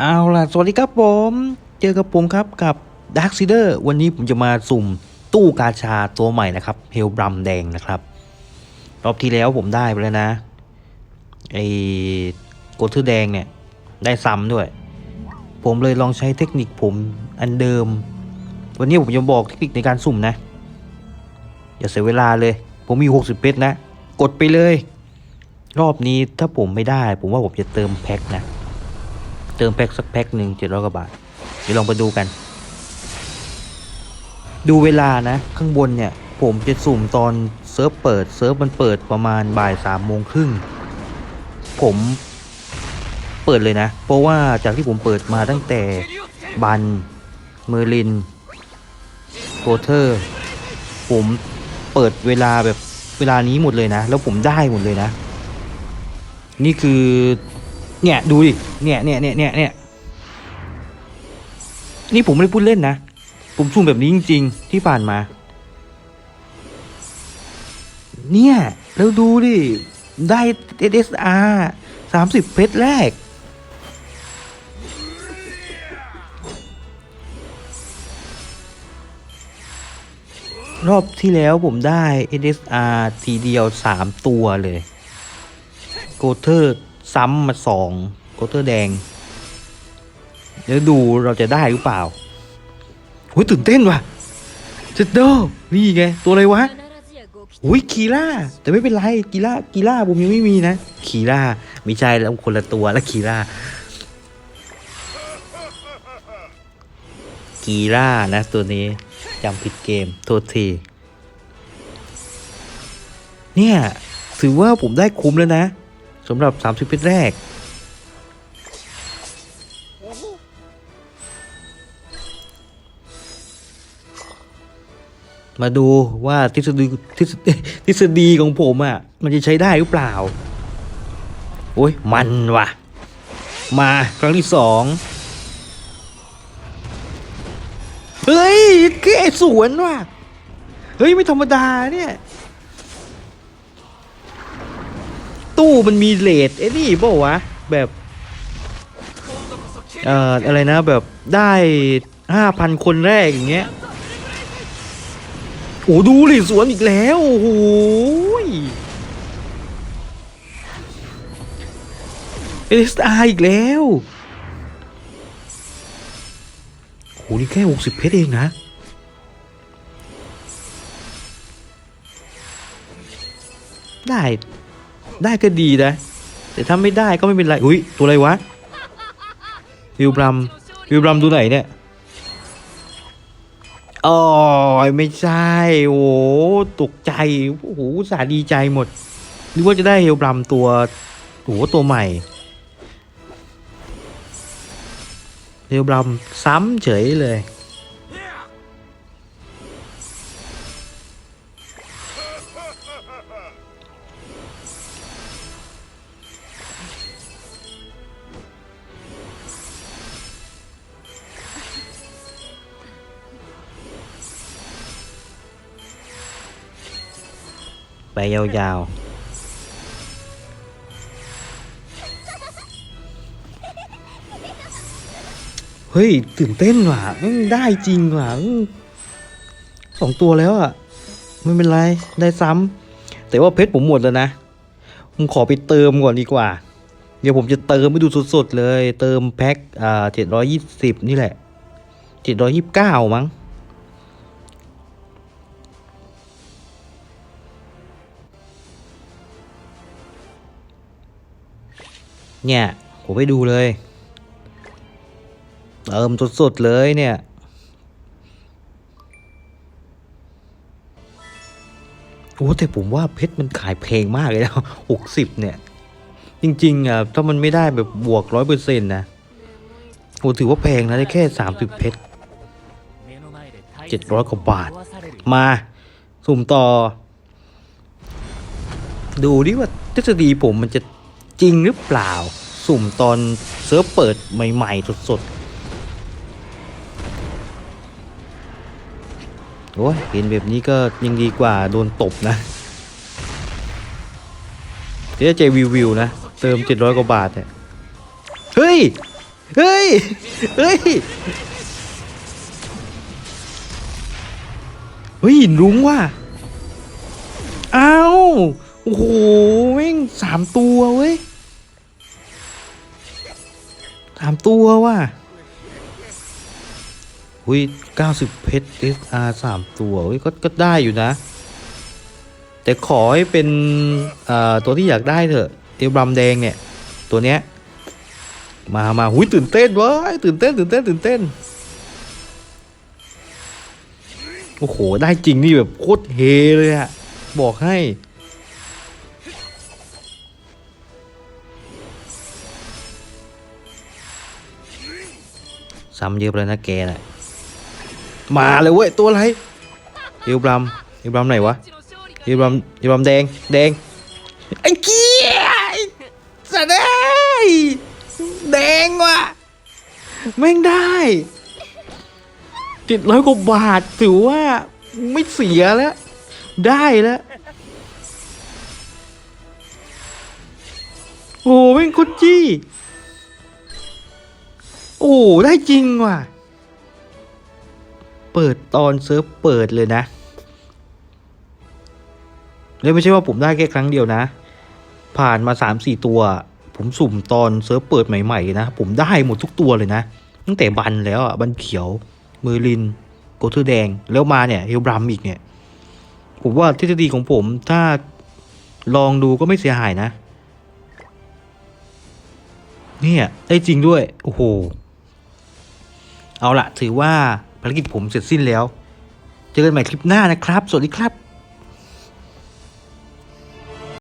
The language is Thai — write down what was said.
เอาล่ะ สวัสดีครับผม เจอกับผมครับกับ Dark s e e d e r วันนี้ผมจะมาสุ่มตู้กาชาตัวใหม่นะครับเฮลบรัมแดงนะครับ รอบที่แล้วผมได้ไปแล้วนะ ไอ้โกดทือแดงเนี่ย ได้ซ้ำด้วย ผมเลยลองใช้เทคนิคผมอันเดิม วันนี้ผมจะบอกเทคนิคในการสุ่มนะ อย่าเสียเวลาเลย ผมมี 60 เพชรนะ กดไปเลย รอบนี้ถ้าผมไม่ได้ ผมว่าผมจะเติมแพ็คนะ เติมแพ็คสักแพ็คหนึ่งเจ็ดร้อยกว่าบาท เดี๋ยวลองไปดูกัน ดูเวลานะ ข้างบนเนี่ย ผมจะสุ่มตอนเซิร์ฟเปิด เซิร์ฟมันเปิดประมาณบ่ายสามโมงครึ่ง ผมเปิดเลยนะ เพราะว่าจากที่ผมเปิดมาตั้งแต่บันเมอร์ลินโพเทอร์ ผมเปิดเวลาแบบเวลานี้หมดเลยนะ แล้วผมได้หมดเลยนะ นี่คือ เนี่ยดูดิ เนี่ยเนี่ยเนี่ยเนี่ยเนี่ยนี่ผมไม่ได้พูดเล่นนะ ผมซุ่มแบบนี้จริง ๆ ที่ผ่านมา เนี่ย แล้วดูดิ ได้ SSR สามสิบเพชรแรก รอบที่แล้วผมได้ SSR ทีเดียวสามตัวเลย โกเทอร์ ซ้ำมาสองโกเทอร์แดง เดี๋ยวดูเราจะได้หรือเปล่าโอ้ยตื่นเต้นว่ะเจดโดนี่ไง ตัวอะไรวะอุ้ยคีล่าแต่ไม่เป็นไรกีล่ากีล่าผมยังไม่มีนะคีล่าไม่ใช่แล้วคนละตัวแล้วคีล่ากีล่านะตัวนี้จำผิดเกมโทษทีเนี่ยถือว่าผมได้คุ้มแล้วนะ สำหรับ 30เพชรแรก มาดูว่าทฤษฎีทฤษฎีทฤษฎีของผมอะ่ะ มันจะใช้ได้หรือเปล่า โอ้ยมันว่ะ มาครั้งที่สองเฮ้ยแค่สวนว่ะ เฮ้ย ไม่ธรรมดาเนี่ย ตู้มันมีเลทไอ้นี่เปล่วะ แบบ เอ่อ อะไรนะ แบบได้ห้าพันคนแรกอย่างเงี้ย โอ้ดูเลยสวนอีกแล้ว โอ้โหเอสไออีกแล้วโหนี่แค่หกสิบเพชรเองนะได้ ได้ก็ดีนะ แต่ถ้าไม่ได้ก็ไม่เป็นไร อุ้ยตัวอะไรวะ วิวบรัม วิวบรัมดูไหนเนี่ยอ๋อไม่ใช่ โอ้ตกใจ โอ้โหสาดีใจหมดนึกว่าจะได้เฮลบรัมตัวโอ้ตัวใหม่เฮลบรัมซ้ำเฉยเลย ไปยาวๆ เฮ้ย ตื่นเต้นว่ะได้จริงว่ะสองตัวแล้วอะ ไม่เป็นไร ได้ซ้ำแต่ว่าเพชรผมหมดแล้วนะ ผมขอไปเติมก่อนดีกว่า เดี๋ยวผมจะเติมไม่ดูสดๆเลย เติมแพ็คอ่าเจ็ดร้อยยี่สิบนี่แหละเจ็ดร้อยยี่สิบเก้ามั้ง เนี่ย ผมไปดูเลยเติมสดๆเลยเนี่ย โอ้แต่ผมว่าเพชรมันขายแพงมากเลยนะหกสิบเนี่ย จริงๆอะถ้ามันไม่ได้แบบบวกร้อยเปอร์เซ็นต์นะ โอ้ถือว่าแพงนะได้แค่สามสิบเพชรเจ็ดร้อยกว่าบาท มา สุ่มต่อ ดูดิว่าทฤษฎีผมมันจะ จริงหรือเปล่า สุ่มตอนเซิร์ฟเปิดใหม่ ๆ สดๆโอ้ยเห็นแบบนี้ก็ยังดีกว่าโดนตบนะเดี๋ยวจะใจวิวนะ เติม 700 กว่าบาทเนี่ยเฮ้ย เฮ้ย เฮ้ย เฮ้ย หินรุ้งว่ะอ้าว โอ้โหแม่งสามตัวเว้ยสามตัวว่ะอุ้ยเก้าสิบเพชร SR สามตัวเฮ้ยก็ก็ได้อยู่นะ แต่ขอให้เป็นอ่าตัวที่อยากได้เถอะเอลบรัมแดงเนี่ย ตัวเนี้ย มามาหุยตื่นเต้นเว้ยตื่นเต้นตื่นเต้นตื่นเต้นโอ้โห ได้จริงนี่แบบโคตรเฮเลยอะบอกให้ ซ้ำเยอะไปแล้วนะแกน่ะมาเลยเว้ยตัวอะไรเอลบรัมเอลบรัมไหนวะเอลบรัมเอลบรัมแดงแดงไอ้เกี้ยไอ้สัตว์เอ้ยแดงว่ะแม่งได้เจ็ดร้อยกว่าบาทถือว่าไม่เสียแล้ว ได้แล้วโอ้แม่งโคตรจี้ โอ้ได้จริงว่ะ เปิดตอนเซิร์ฟเปิดเลยนะแล้วไม่ใช่ว่าผมได้แค่ครั้งเดียวนะ ผ่านมาสามสี่ตัว ผมสุ่มตอนเซิร์ฟเปิดใหม่ๆนะ ผมได้หมดทุกตัวเลยนะ ตั้งแต่บันแล้วอะ บันเขียวเมอลิน โกเทอร์แดง แล้วมาเนี่ยเฮลบรัมอีกเนี่ย ผมว่าทฤษฎีของผมถ้าลองดูก็ไม่เสียหายนะ เนี่ย ได้จริงด้วย โอ้โห เอาละถือว่าภารกิจผมเสร็จสิ้นแล้ว เจอกันใหม่คลิปหน้านะครับ สวัสดีครับ